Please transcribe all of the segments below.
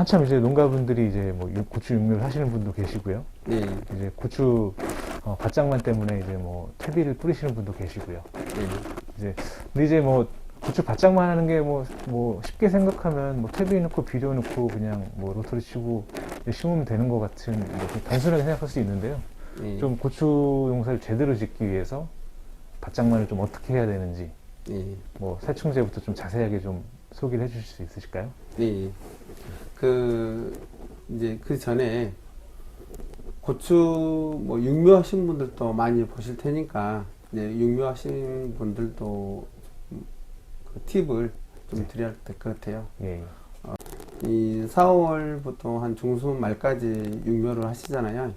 한참 이제 농가분들이 이제 뭐 육- 고추 육묘를 하시는 분도 계시고요. 예, 이제 고추 어, 밭장만 때문에 이제 뭐 퇴비를 뿌리시는 분도 계시고요. 예, 이제 근데 이제 뭐 고추 밭장만 하는 게 뭐 뭐 쉽게 생각하면 뭐 퇴비 넣고 비료 넣고 그냥 뭐 로터리 치고 이제 심으면 되는 것 같은 뭐 그렇게 단순하게 생각할 수 있는데요. 예, 좀 고추 용사를 제대로 짓기 위해서 밭장만을 좀 어떻게 해야 되는지 예, 뭐 살충제부터 좀 자세하게 좀 소개를 해주실 수 있으실까요? 예. 그 이제 그 전에 고추 뭐 육묘하신 분들도 많이 보실 테니까 이제 육묘하신 분들도 좀그 팁을 좀 드려야 될 것 같아요. 예, 예. 이 4월부터 한 중순 말까지 육묘를 하시잖아요.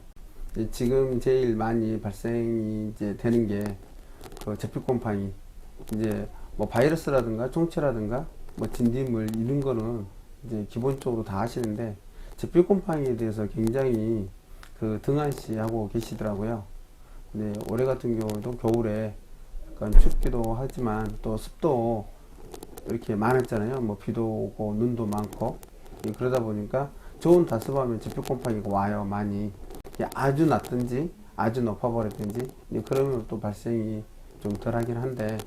이제 지금 제일 많이 발생이 이제 되는 게그 제피곰팡이 이제 뭐 바이러스라든가 총체라든가 뭐 진딧물 이런 거는 이제 기본적으로 다 하시는데 제피곰팡이에 대해서 굉장히 그 등한시 하고 계시더라고요. 근데 올해 같은 경우도 겨울에 약간 춥기도 하지만 또 습도 이렇게 많았잖아요. 뭐 비도 오고 눈도 많고 예, 그러다 보니까 좋은 다습하면 제표곰팡이가 와요 많이 아주 낮든지 아주 높아버렸든지 예, 그러면 또 발생이 좀 덜하긴 한데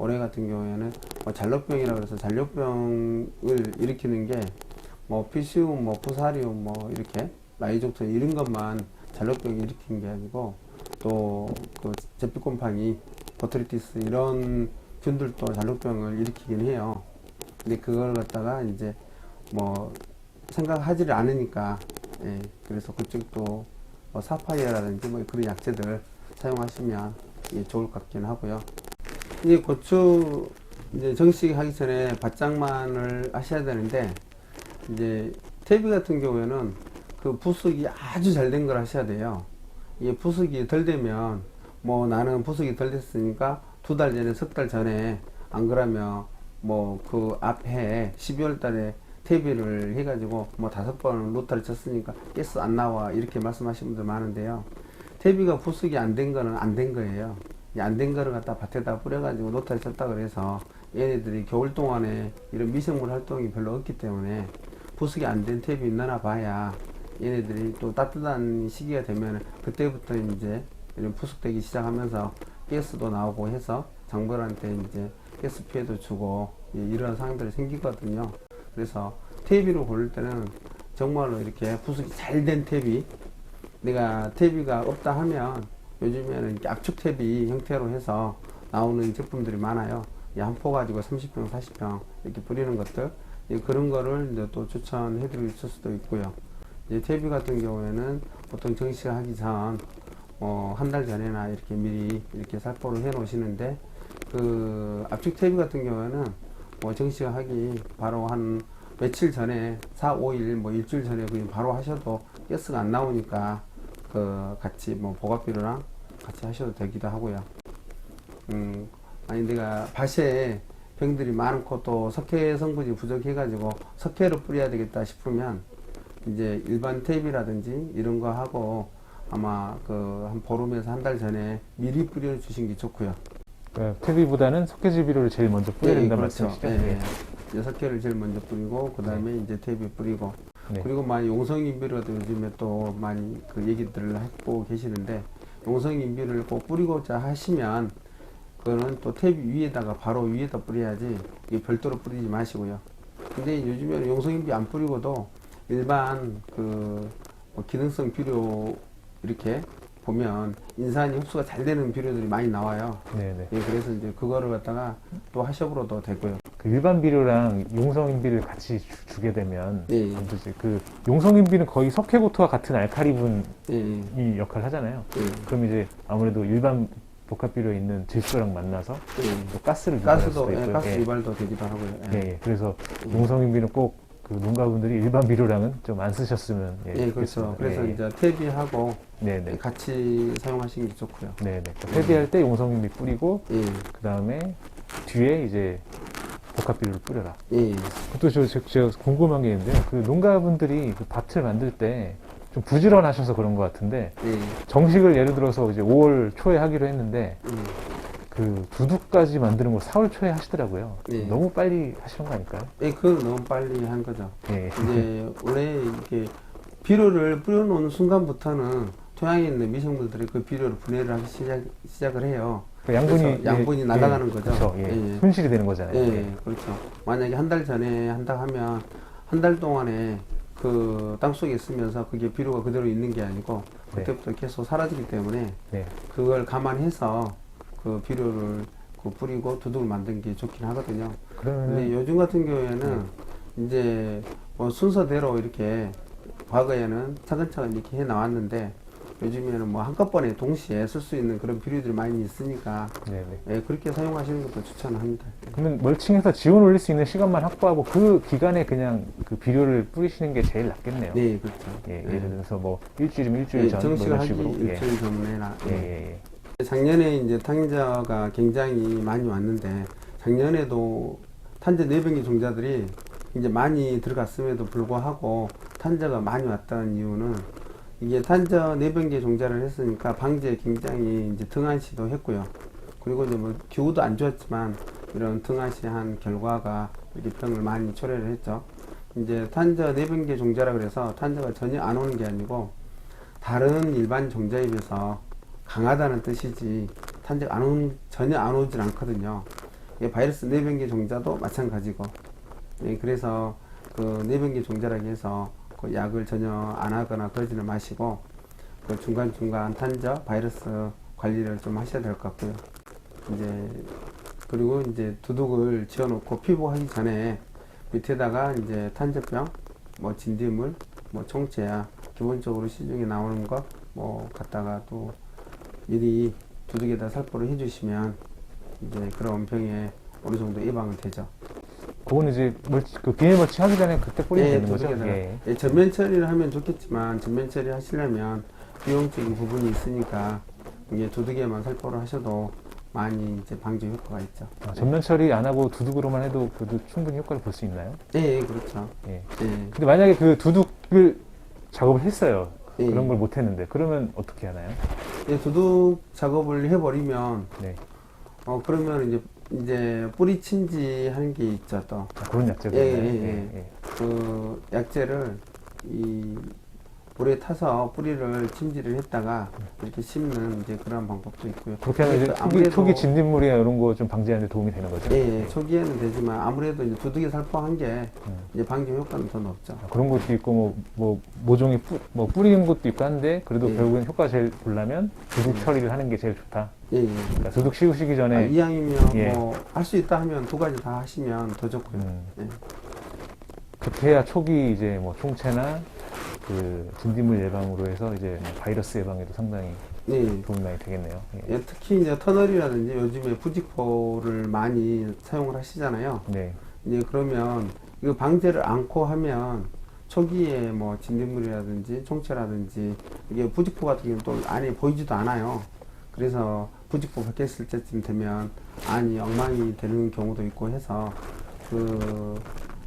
올해 같은 경우에는 뭐 잔류병이라 그래서 잔류병을 일으키는 게 뭐 피시움, 뭐 푸사리움, 뭐 이렇게 라이족토 이런 것만 잔류병 일으키는 게 아니고 또 그 제피곰팡이, 보트리티스 이런 균들도 잔류병을 일으키긴 해요. 근데 그걸 갖다가 이제 뭐 생각하지를 않으니까 예, 그래서 그쪽도 뭐 사파이어라든지 뭐 그런 약재들 사용하시면 예, 좋을 것 같긴 하고요. 이제 고추 이제 정식 하기 전에 밭장만을 하셔야 되는데 이제 퇴비 같은 경우에는 그 부숙이 아주 잘 된 걸 하셔야 돼요. 이게 부숙이 덜 되면 뭐 나는 부숙이 덜 됐으니까 두 달 전에 석 달 전에 안 그러면 뭐 그 앞해 12월 달에 퇴비를 해가지고 뭐 다섯 번 로타를 쳤으니까 가스 안 나와 이렇게 말씀하시는 분들 많은데요. 퇴비가 부숙이 안 된 거는 안 된 거예요. 안 된 거를 갖다 밭에다 뿌려가지고 로타를 쳤다 그래서 얘네들이 겨울 동안에 이런 미생물 활동이 별로 없기 때문에 부숙이 안 된 탭이 있나 봐야 얘네들이 또 따뜻한 시기가 되면 그때부터 이제 이런 부숙되기 시작하면서 가스도 나오고 해서 장벌한테 이제 가스 피해도 주고 예, 이런 상황들이 생기거든요. 그래서 탭이로 고를 때는 정말로 이렇게 부숙이 잘된 탭이 내가 탭이가 없다 하면 요즘에는 이렇게 압축 탭이 형태로 해서 나오는 제품들이 많아요. 한 포 가지고 30평, 40평 이렇게 뿌리는 것들 예, 그런 거를 이제 또 추천해 드릴 수도 있고요. 이제 퇴비 같은 경우에는 보통 정식하기 전, 어, 한 달 전에나 이렇게 미리 이렇게 살포를 해 놓으시는데, 그, 압축 퇴비 같은 경우에는 뭐 정식하기 바로 한 며칠 전에, 4, 5일, 뭐 일주일 전에 그냥 바로 하셔도 가스가 안 나오니까, 그, 같이 뭐 보갑비료랑 같이 하셔도 되기도 하고요. 음, 아니, 내가 밭에 병들이 많고 또 석회 성분이 부족해가지고 석회로 뿌려야 되겠다 싶으면 이제 일반 테이프라든지 이런 거 하고 아마 그 한 보름에서 한 달 전에 미리 뿌려주신 게 좋고요. 그러니까 퇴비보다는 석회질 비료를 제일 먼저 뿌려야 예, 된다는 그렇죠. 말씀이시죠? 예, 예. 석회를 제일 먼저 뿌리고 그 다음에 이제 테이프 뿌리고 네. 그리고 많이 용성인비료도 요즘에 또 많이 그 얘기들을 하고 계시는데 용성인비료를 꼭 뿌리고자 하시면 그거는 또 탭 위에다가 바로 위에다 뿌려야지 별도로 뿌리지 마시고요. 근데 요즘에는 용성인비 안 뿌리고도 일반 그뭐 기능성 비료 이렇게 보면 인산이 흡수가 잘 되는 비료들이 많이 나와요. 네, 네. 예, 그래서 이제 그거를 갖다가 또 하셔보러도 되고요. 그 일반 비료랑 용성인비를 같이 주, 게 되면 예, 예. 아무튼 그 용성인비는 거의 석회고토와 같은 알칼리분이 예, 예, 역할을 하잖아요. 예, 그럼 이제 아무래도 일반 복합비료에 있는 질소랑 만나서 예. 또 가스를 유발할 가스도 수도 예, 있고요. 가스 예. 유발도 되기도 하고요. 예, 예. 그래서 용성인비는 꼭 그 농가분들이 일반 비료랑은 좀 안 쓰셨으면 예, 예, 그렇죠. 좋겠습니다. 그래서 예, 예. 이제 퇴비하고 네, 네. 같이 사용하시는 게 좋고요. 네, 네. 퇴비할 때 용성인비 뿌리고 예, 그 다음에 뒤에 이제 복합 비료를 뿌려라. 예, 또 저, 저, 제가 궁금한 게 있는데요. 그 농가분들이 그 밭을 만들 때 좀 부지런하셔서 그런 것 같은데 예, 정식을 예를 들어서 이제 5월 초에 하기로 했는데 음, 그그 두둑까지 만드는 걸 4월 초에 하시더라고요. 네. 너무 빨리 하시는 거 아닐까요? 예, 그건 너무 빨리 한 거죠. 예. 이제 원래 이게 비료를 뿌려놓는 순간부터는 토양에 있는 미생물들이 그 비료를 분해를 하기 시작, 시작을 해요. 그 양분이 양분이 예, 날아가는 예, 거죠. 그렇죠. 예. 예, 예. 손실이 되는 거잖아요. 예, 그렇죠. 만약에 한 달 전에 한다 하면 한 달 동안에 그 땅속에 있으면서 그게 비료가 그대로 있는 게 아니고 네. 그때부터 계속 사라지기 때문에 네. 그걸 감안해서 그 비료를 그 뿌리고 두둑을 만든 게 좋긴 하거든요. 근데 요즘 같은 경우에는 이제 뭐 순서대로 이렇게 과거에는 차근차근 이렇게 해 나왔는데 요즘에는 뭐 한꺼번에 동시에 쓸 수 있는 그런 비료들이 많이 있으니까 네, 네. 예, 그렇게 사용하시는 것도 추천합니다. 그러면 멀칭해서 지원 올릴 수 있는 시간만 확보하고 그 기간에 그냥 그 비료를 뿌리시는 게 제일 낫겠네요. 네, 그렇죠. 예, 예. 예를 들어서 뭐 일주일이면 일주일 예, 전, 뭐 정식을 하기. 예. 일주일 전에나 예, 예. 예, 예. 작년에 이제 탕자가 굉장히 많이 왔는데 작년에도 탄저 내병기 종자들이 이제 많이 들어갔음에도 불구하고 탄저가 많이 왔다는 이유는 이게 탄저 내병기 종자를 했으니까 방제에 굉장히 이제 등한시도 했고요. 그리고 이제 뭐 기후도 안 좋았지만 이런 등한시한 결과가 이렇게 병을 많이 초래를 했죠. 이제 탄저 내병기 종자라 그래서 탄저가 전혀 안 오는 게 아니고 다른 일반 종자에 비해서 강하다는 뜻이지 탄저가 안 온, 전혀 안 오질 않거든요. 이 바이러스 내병기 종자도 마찬가지고 예, 그래서 그 내병기 종자라고 해서 그 약을 전혀 안 하거나 그러지는 마시고 그 중간중간 탄저 바이러스 관리를 좀 하셔야 될 것 같고요. 이제 그리고 이제 두둑을 지어놓고 피부하기 전에 밑에다가 이제 탄저병, 뭐 진딧물, 뭐 총체야 기본적으로 시중에 나오는 거 뭐 갖다가 또 미리 두둑에다 살포를 해주시면 이제 그런 병에 어느 정도 예방은 되죠. 그거는 이제 멀치, 그 비닐 멀칭 하기 전에 그때 뿌리면 예, 되는 거죠? 예. 예, 전면 처리를 하면 좋겠지만 전면 처리 하시려면 비용적인 부분이 있으니까 이게 두둑에만 살포를 하셔도 많이 이제 방지 효과가 있죠. 아, 전면 처리 안 하고 두둑으로만 해도 그래도 충분히 효과를 볼 수 있나요? 예, 예, 그렇죠. 예. 예, 근데 만약에 그 두둑을 작업을 했어요. 예. 그런 걸 못 했는데 그러면 어떻게 하나요? 예, 두둑 작업을 해버리면 네. 어 그러면 이제 이제 뿌리 침지 하는 게 있죠 또. 아, 그런 약제가 예, 있나요? 예, 예. 그 약재를 이 물에 타서 뿌리를 침지를 했다가 이렇게 심는 이제 그런 방법도 있고요. 그렇게 하면 이제 초기, 초기 진딧물이나 이런 거 좀 방지하는 데 도움이 되는 거죠? 예, 예, 초기에는 되지만 아무래도 이제 두둑이 살포한 게 음. 이제 방지 효과는 더 높죠. 아, 그런 것도 있고 뭐, 뭐 모종이 뿌, 뭐 뿌리는 것도 있고 한데 그래도 예. 결국엔 효과 제일 보려면 두둑 처리를 하는 게 제일 좋다. 예, 예. 그러니까 두둑 씌우시기 전에 아, 이왕이면 예. 뭐할 수 있다 하면 두 가지 다 하시면 더 좋고요. 음, 예. 그렇게 해야 초기 이제 뭐 총체나 그 진딧물 예방으로 해서 이제 뭐 바이러스 예방에도 상당히 네. 도움이 많이 되겠네요. 예. 예, 특히 이제 터널이라든지 요즘에 부직포를 많이 사용을 하시잖아요. 네. 이제 그러면 이거 방제를 않고 하면 초기에 뭐 진딧물이라든지 총체라든지 이게 부직포 같은 경우는 또 안에 보이지도 않아요. 그래서 부직포 벗겼을 때쯤 되면 안이 엉망이 되는 경우도 있고 해서 그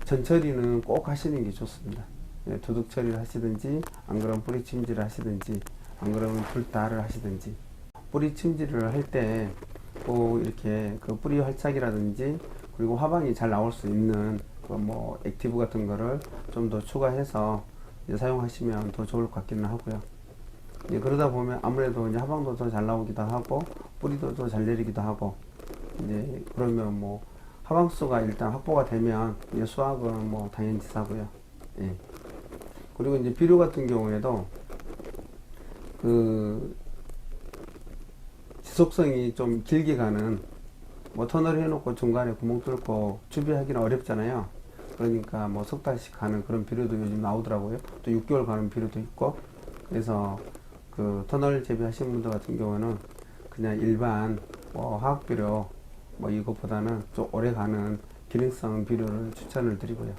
전처리는 꼭 하시는 게 좋습니다. 예, 두둑 처리를 하시든지 안 그러면 뿌리 침지를 하시든지 안 그러면 불다를 하시든지 뿌리 침지를 할때 꼭 이렇게 그 뿌리 활착이라든지 그리고 화방이 잘 나올 수 있는 그 뭐 액티브 같은 거를 좀 더 추가해서 사용하시면 더 좋을 것 같기는 하고요. 이제 그러다 보면 아무래도 이제 화방도 더 잘 나오기도 하고 뿌리도 더 잘 내리기도 하고 이제 그러면 뭐 화방수가 일단 확보가 되면 이제 수확은 뭐 당연지사고요. 예. 그리고 이제 비료 같은 경우에도 그 지속성이 좀 길게 가는 뭐 터널 해놓고 중간에 구멍 뚫고 추비하기는 어렵잖아요. 그러니까 뭐 석 달씩 가는 그런 비료도 요즘 나오더라고요. 또 6개월 가는 비료도 있고 그래서 그 터널 재배하시는 분들 같은 경우는 그냥 일반 뭐 화학 비료 뭐 이것보다는 좀 오래 가는 기능성 비료를 추천을 드리고요.